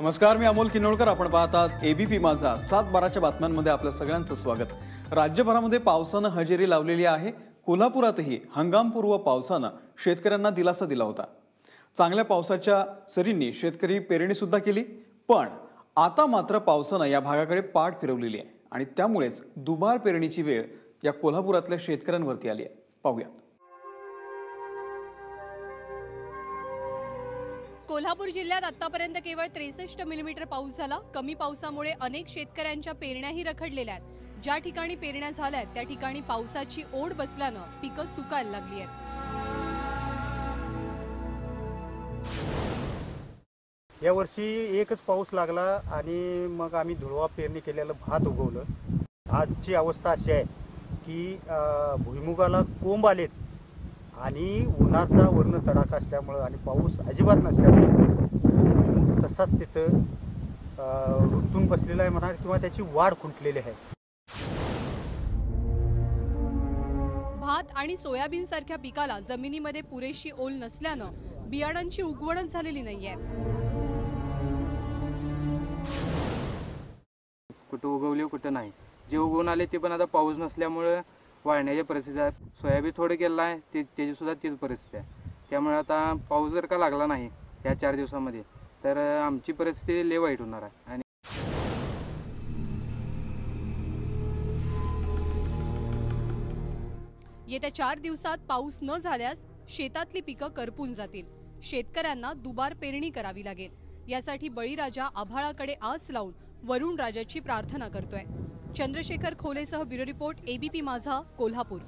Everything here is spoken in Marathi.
नमस्कार मी अमोल किनोळकर. आपण पाहतात एबीपी माझा. सात बाराच्या बातम्यांमध्ये आपलं सगळ्यांचं स्वागत. राज्यभरामध्ये पावसानं हजेरी लावलेली आहे. कोल्हापुरातही हंगामपूर्व पावसानं शेतकऱ्यांना दिलासा दिला होता. चांगल्या पावसाच्या सरींनी शेतकरी पेरणीसुद्धा केली पण आता मात्र पावसानं या भागाकडे पाठ फिरवलेली आहे. आणि त्यामुळेच दुबार पेरणीची वेळ या कोल्हापुरातल्या शेतकऱ्यांवरती आली आहे. पाहूयात. कोल्हापूर जिल्ह्यात आतापर्यंत केवळ त्रेसष्ट मिलीमीटर पाऊस झाला. कमी पावसामुळे अनेक शेतकऱ्यांच्या पेरण्याही रखडलेल्या आहेत. ज्या ठिकाणी पेरण्या झाल्या त्या ठिकाणी पावसाची ओढ बसल्यानं पिकं सुकायला लागली आहेत. या वर्षी एकच पाऊस लागला आणि मग आम्ही धुळवा पेरणी केलेलं भात उगवलं. आजची अवस्था अशी आहे की भुईमुगाला कोंब आलेत. आणि उन्हाचा वर्ण तडाखा असल्यामुळं आणि पाऊस अजिबात नसल्यामुळं तसाच तिथं अं, रुतून बसलेला आहे म्हणा किंवा त्याची वाढ खुंटलेली आहे. भात आणि सोयाबीन सारख्या पिकाला जमिनीमध्ये पुरेशी ओल नसल्यानं बियाणांची उगवणच झालेली नाहीये. कुठं उगवले कुठं नाही. जे उगवून आले ते पण आता पाऊस नसल्यामुळं वाळण्याची परिस्थिती आहे. सोयाबीन थोडं गेलं आहे ते त्याची सुद्धा तीच परिस्थिती आहे. त्यामुळे आता पाऊस जर का लागला नाही या चार दिवसामध्ये तर आमची परिस्थिती लय वाईट होणार आहे. आणि येत्या चार दिवसात पाऊस न झाल्यास शेतातली पिकं करपून जातील. शेतकऱ्यांना दुबार पेरणी करावी लागेल. यासाठी बळीराजा आभाळाकडे आस लावून वरुण राजाची प्रार्थना करतोय. Chandrashekhar खोलेसह bureau report ABP Majha Kolhapur.